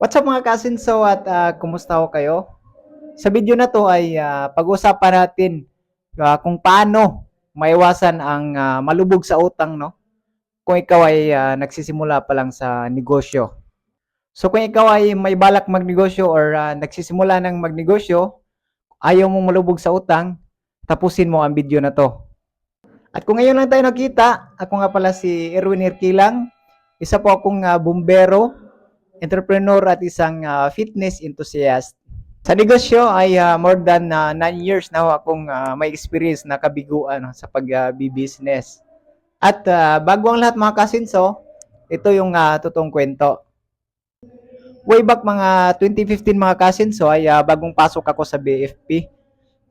What's up mga kasinso at ah, kumusta ho kayo? Sa video na to ay ah, pag-usapan natin ah, kung paano maiwasan ang ah, malubog sa utang no kung ikaw ay ah, nagsisimula pa lang sa negosyo. So kung ikaw ay may balak magnegosyo or ah, nagsisimula ng magnegosyo, ayaw mong malubog sa utang, tapusin mo ang video na to. At kung ngayon lang tayo nakita, ako nga pala si Erwin Hirkilang, isa po akong ah, bumbero, entrepreneur at isang ah, fitness enthusiast. Sa negosyo ay ah, more than 9 years na akong ah, may experience na kabiguan sa pag-business. At ah, bago ang lahat mga kasinso, ito yung ah, totoong kwento. Way back mga 2015 mga kasinso ay ah, bagong pasok ako sa BFP.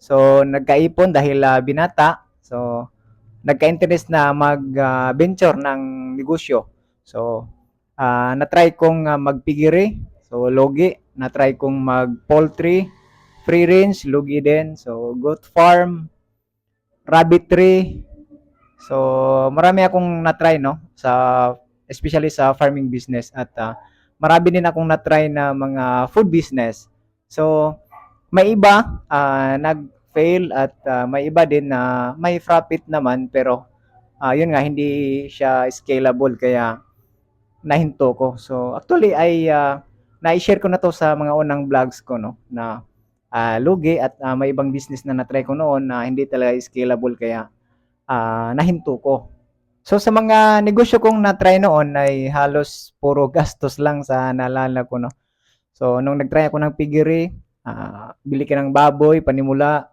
So nagkaipon dahil ah, binata. So nagka-interest na mag-venture ng negosyo. So ah na-try kong ah, magpigiri. So logi, na-try kong mag-poultry, free range, logi din. So goat farm, rabbitry. So marami akong na-try no sa especially sa farming business at ah, marami din akong na-try na mga food business. So may iba ah, nag-fail at ah, may iba din na may profit naman pero ah, yun nga hindi siya scalable kaya nahinto ko. So actually ay ah, na-share ko na to sa mga unang vlogs ko no na ah, lugi at ah, may ibang business na na-try ko noon na hindi talaga scalable kaya ah, nahinto ko. So sa mga negosyo kong na-try noon ay halos puro gastos lang sa naalala ko no. So nung nag-try ako ng piggery, ah, bili ka ng baboy, panimula,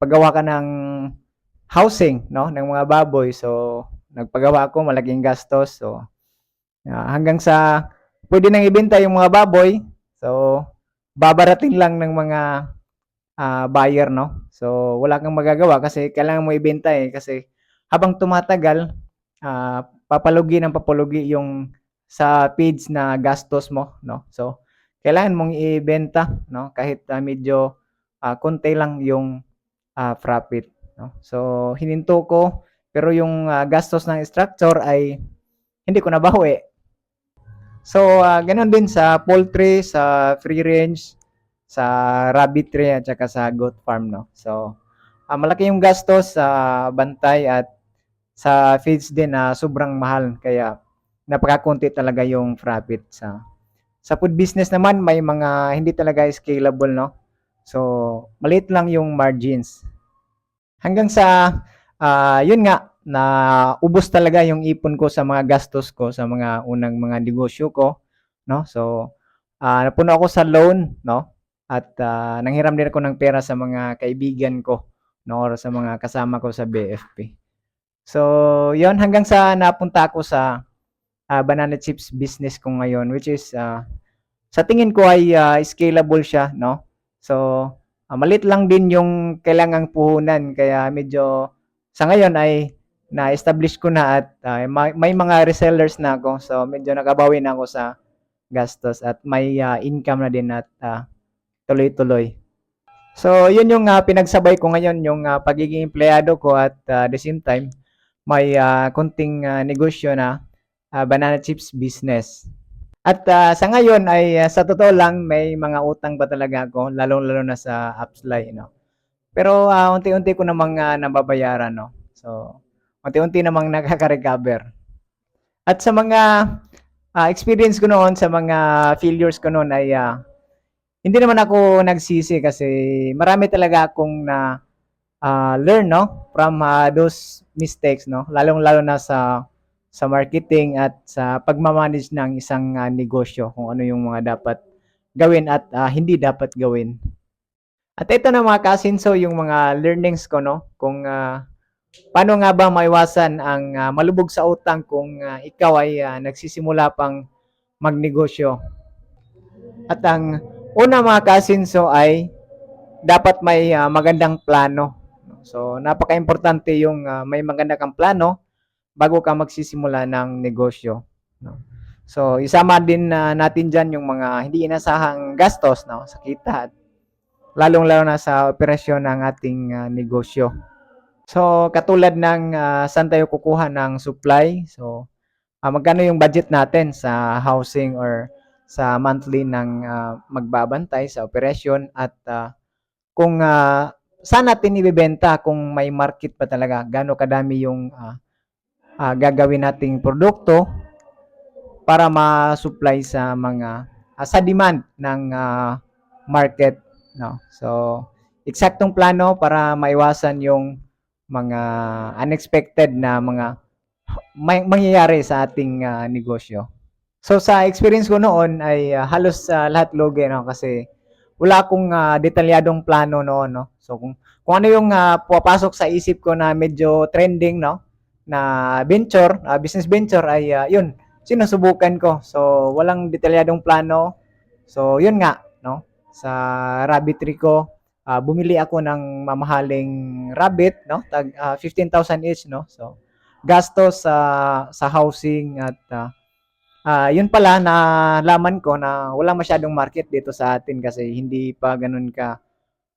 paggawa ka ng housing no ng mga baboy. So nagpagawa ako malaking gastos. So ah, hanggang sa pwede nang ibenta yung mga baboy. So babarating lang ng mga ah, buyer no. So wala kang magagawa kasi kailangan mo ibenta eh kasi habang tumatagal ah, papalugi ng papalugi yung sa feeds na gastos mo no. So kailangan mong ibenta no kahit ah, medyo ah, konti lang yung ah, profit no. So hininto ko pero yung ah, gastos ng structure ay hindi ko nabawi. So ah, ganun din sa poultry, sa free range, sa rabbitry at saka sa goat farm no. So ah, malaki yung gastos sa bantay at sa feeds din na sobrang mahal kaya napakakunti talaga yung profit sa sa food business naman may mga hindi talaga scalable no. So maliit lang yung margins. Hanggang sa ah, yun nga na ubos talaga yung ipon ko sa mga gastos ko sa mga unang mga negosyo ko no. So ah, napuno ako sa loan no at ah, nanghiram din ako ng pera sa mga kaibigan ko no or sa mga kasama ko sa BFP. So, yon hanggang sa napunta ako sa ah, banana chips business ko ngayon which is ah, sa tingin ko ay ah, scalable siya, no? So, ah, maliit lang din yung kailangang puhunan kaya medyo sa ngayon ay na-establish ko na at ah, may, mga resellers na ako. So, medyo nakabawi na ako sa gastos at may ah, income na din at ah, tuloy-tuloy. So, yun yung ah, pinagsabay ko ngayon, yung ah, pagiging empleyado ko at ah, the same time, may ah, konting ah, negosyo na ah, banana chips business. At ah, sa ngayon ay ah, sa totoo lang may mga utang pa talaga ako, lalong-lalo na sa Upsly, no. Pero ah, unti-unti ko namang ah, nababayaran, no. So, unti-unti namang nakaka-recover. At sa mga ah, experience ko noon, sa mga failures ko noon ay ah, hindi naman ako nagsisi kasi marami talaga akong na ah, learn no from ah, those mistakes no lalong-lalo na sa sa marketing at sa pagmamanage ng isang ah, negosyo kung ano yung mga dapat gawin at ah, hindi dapat gawin. At ito na mga kasinso yung mga learnings ko no kung ah, paano nga ba maiwasan ang ah, malubog sa utang kung ah, ikaw ay ah, nagsisimula pang magnegosyo. At ang una mga kasinso ay dapat may ah, magandang plano. So, napaka-importante yung ah, may maganda kang plano bago ka magsisimula ng negosyo. No? So, isama din na natin dyan yung mga hindi inasahang gastos no? sa kita at lalong-lalo na sa operasyon ng ating ah, negosyo. So, katulad ng ah, saan tayo kukuha ng supply. So, ah, magkano yung budget natin sa housing or sa monthly ng ah, magbabantay sa operasyon? At ah, kung ah, saan natin ibebenta kung may market pa talaga, gaano kadami yung ah, ah, gagawin nating produkto para ma-supply sa mga ah, sa demand ng ah, market no? So eksaktong plano para maiwasan yung mga unexpected na mga may, mangyayari sa ating ah, negosyo so sa experience ko noon ay ah, halos ah, lahat lugi no kasi wala akong ah, detalyadong plano noon no so kung kung ano yung ah, pupasok sa isip ko na medyo trending no na venture ah, business venture ay ah, yun sinusubukan ko. So, walang detalyadong plano. So, yun nga, no? Sa rabbitry ko, ah, bumili ako ng mamahaling rabbit, no? Tag ah, 15,000 each, no? So, gastos sa sa housing at ah, ah, yun pala nalaman ko na wala masyadong market dito sa atin kasi hindi pa ganun ka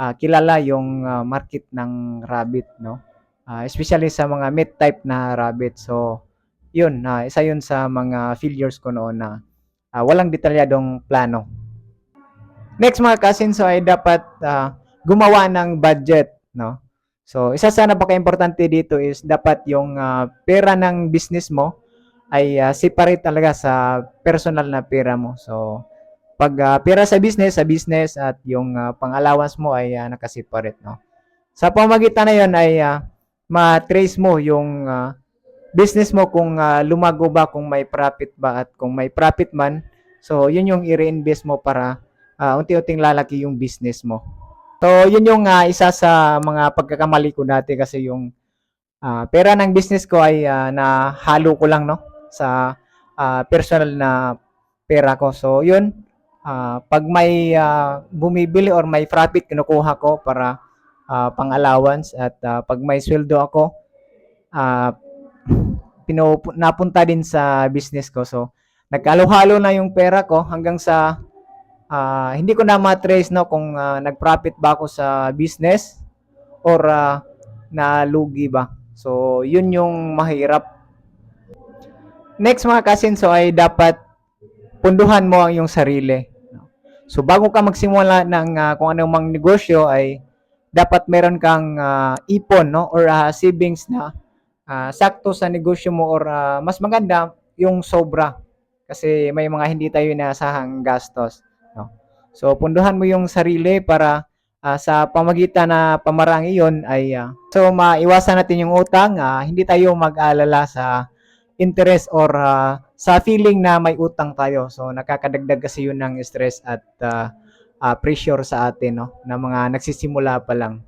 ah, kilala yung ah, market ng rabbit, no? Ah, especially sa mga meat type na rabbit. So, yun, ah, isa yun sa mga failures ko noon na ah, walang detalyadong plano. Next mga cousin, so ay dapat ah, gumawa ng budget, no? So, isa sa napaka-importante dito is dapat yung ah, pera ng business mo ay ah, separate talaga sa personal na pera mo. So, pag ah, pera sa business, sa business at yung ah, pang-allowance mo ay ah, nakaseparate, no? Sa pamagitan na yun ay ah, ma-trace mo yung ah, business mo kung ah, lumago ba, kung may profit ba at kung may profit man, so yun yung i-reinvest mo para ah, unti-unting lalaki yung business mo. So yun yung ah, isa sa mga pagkakamali ko dati kasi yung ah, pera ng business ko ay ah, nahalo ko lang no sa ah, personal na pera ko. So yun, ah, pag may ah, bumibili or may profit kinukuha ko para ah, pang-allowance at ah, pag may sweldo ako, ah, pinupu- napunta din sa business ko. So, nagkalo-halo na yung pera ko hanggang sa ah, hindi ko na matrace no kung ah, nag-profit ba ako sa business or ah, nalugi ba. So, yun yung mahirap. Next mga kasin, so ay dapat punduhan mo ang iyong sarili. So, bago ka magsimula ng ah, kung anong mang negosyo ay dapat meron kang ah, ipon no or ah, savings na ah, sakto sa negosyo mo or ah, mas maganda yung sobra kasi may mga hindi tayo inaasahang gastos so punduhan mo yung sarili para ah, sa pamagitan na pamarang iyon ay ah, so maiwasan natin yung utang ah, hindi tayo mag-alala sa interest or ah, sa feeling na may utang tayo so nakakadagdag kasi yun ng stress at ah, ah, pressure sa atin no na mga nagsisimula pa lang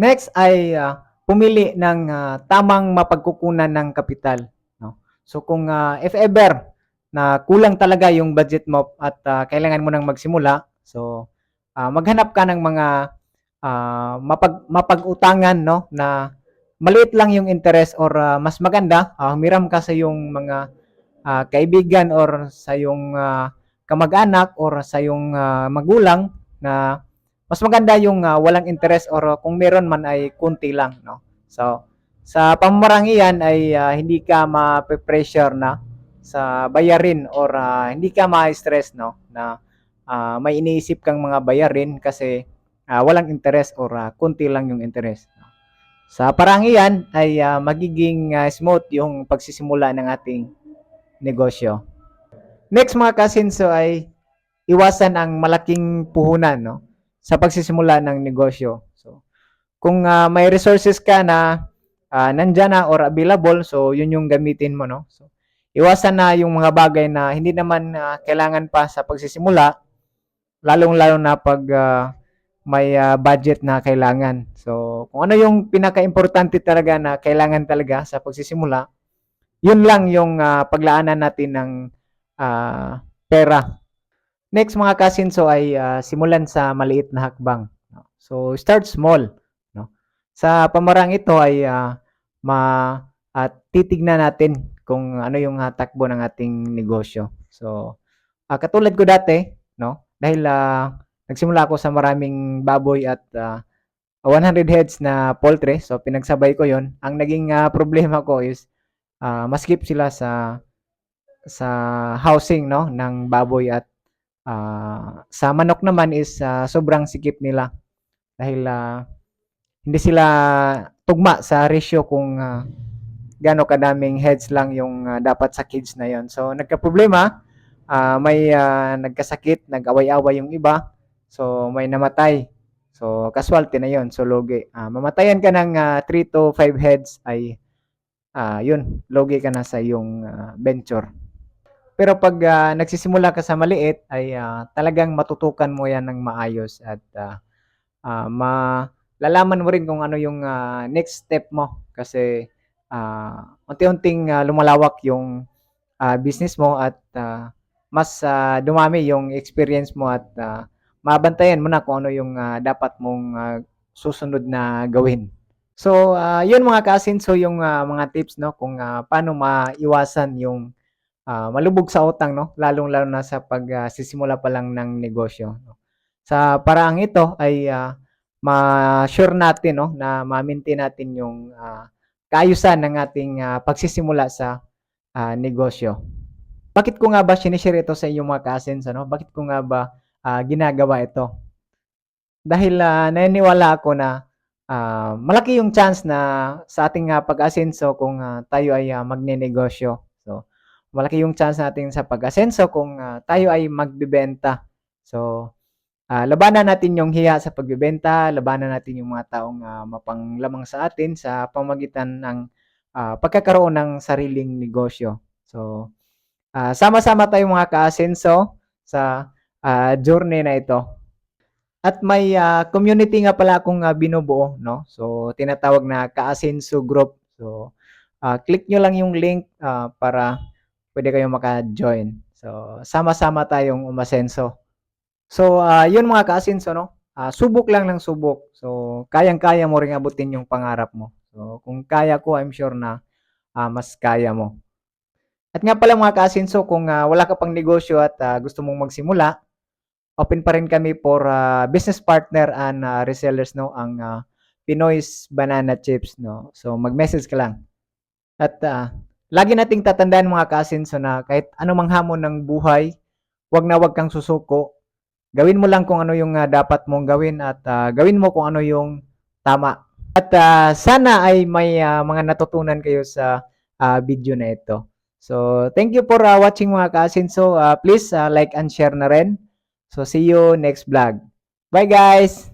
next ay ah, pumili ng ah, tamang mapagkukunan ng kapital. No? So kung ah, if ever na kulang talaga yung budget mo at ah, kailangan mo nang magsimula, so ah, maghanap ka ng mga ah, mapag mapag-utangan no na maliit lang yung interest or ah, mas maganda. Ah, humiram ka sa yung mga ah, kaibigan or sa yung ah, kamag-anak or sa yung ah, magulang na mas maganda yung ah, walang interest or ah, kung meron man ay kunti lang no. So sa pamamarang iyan ay ah, hindi ka ma-pressure na sa bayarin or ah, hindi ka ma-stress no na ah, may iniisip kang mga bayarin kasi ah, walang interest or ah, kunti lang yung interest no? sa parang iyan ay ah, magiging ah, smooth yung pagsisimula ng ating negosyo next mga cousin so ay iwasan ang malaking puhunan no sa pagsisimula ng negosyo. So, kung ah, may resources ka na ah, nandyan na or available, so yun yung gamitin mo, no? So, iwasan na yung mga bagay na hindi naman ah, kailangan pa sa pagsisimula, lalong-lalo na pag ah, may ah, budget na kailangan. So, kung ano yung pinaka-importante talaga na kailangan talaga sa pagsisimula, yun lang yung ah, paglaanan natin ng ah, pera Next mga cousin, so ay ah, simulan sa maliit na hakbang. So start small. No? Sa pamarang ito ay ah, ma at titignan natin kung ano yung ah, takbo ng ating negosyo. So ah, katulad ko dati, no? Dahil ah, nagsimula ako sa maraming baboy at ah, 100 heads na poultry, so pinagsabay ko 'yon. Ang naging ah, problema ko is ah, maskip sila sa sa housing no ng baboy at ah, sa manok naman is ah, sobrang sikip nila dahil ah, hindi sila tugma sa ratio kung ah, gaano kadaming heads lang yung ah, dapat sa cage na yon. So nagka-problema, ah, may ah, nagkasakit, nag-away-away yung iba. So may namatay. So casualty na yon. So logi. Ah, mamatayan ka ng 3 to 5 heads ay ah, yun, logi ka na sa iyong ah, venture. Pero pag ah, nagsisimula ka sa maliit ay ah, talagang matutukan mo yan ng maayos at ah, ah, malalaman mo rin kung ano yung ah, next step mo kasi ah, unti-unting ah, lumalawak yung ah, business mo at ah, mas ah, dumami yung experience mo at ah, mabantayan mo na kung ano yung ah, dapat mong ah, susunod na gawin. So, ah, yun mga kasin, so yung ah, mga tips no kung ah, paano maiwasan yung ah, malubog sa utang no, lalong-lalo na sa pagsisimula pa lang ng negosyo. No? Sa paraang ito ay ah, ma-sure natin no na ma-maintain natin yung ah, kaayusan ng ating ah, pagsisimula sa ah, negosyo. Bakit ko nga ba sinishare ito sa inyong mga cousins ano? Bakit ko nga ba ah, ginagawa ito? Dahil ah, naniniwala ako na ah, malaki yung chance na sa ating ah, pag-asenso kung ah, tayo ay ah, magnenegosyo. So, malaki yung chance natin sa pag-asenso kung ah, tayo ay magbebenta. So, ah, labanan natin yung hiya sa pagbebenta, labanan natin yung mga taong ah, mapanglamang sa atin sa pamagitan ng ah, pagkakaroon ng sariling negosyo. So, ah, sama-sama tayong mga kaasenso sa ah, journey na ito. At may ah, community nga pala akong ah, binubuo, no? So, tinatawag na Kaasenso Group. So, ah, click nyo lang yung link ah, para pwede kayong maka-join. So, sama-sama tayong umasenso. So, ah, yun mga kaasenso, no? Ah, subok lang ng subok. So, kayang-kaya mo ring abutin yung pangarap mo. So, kung kaya ko, I'm sure na ah, mas kaya mo. At nga pala mga kaasenso, kung ah, wala ka pang negosyo at ah, gusto mong magsimula, open pa rin kami for ah, business partner and ah, resellers no ang ah, Pinoy's Banana Chips no. So mag-message ka lang. At ah, lagi nating tatandaan mga cousins so na kahit anumang hamon ng buhay, wag na wag kang susuko. Gawin mo lang kung ano yung ah, dapat mong gawin at ah, gawin mo kung ano yung tama. At ah, sana ay may ah, mga natutunan kayo sa ah, video na ito. So, thank you for ah, watching mga cousins. So, ah, please ah, like and share na rin. So, see you next vlog. Bye guys!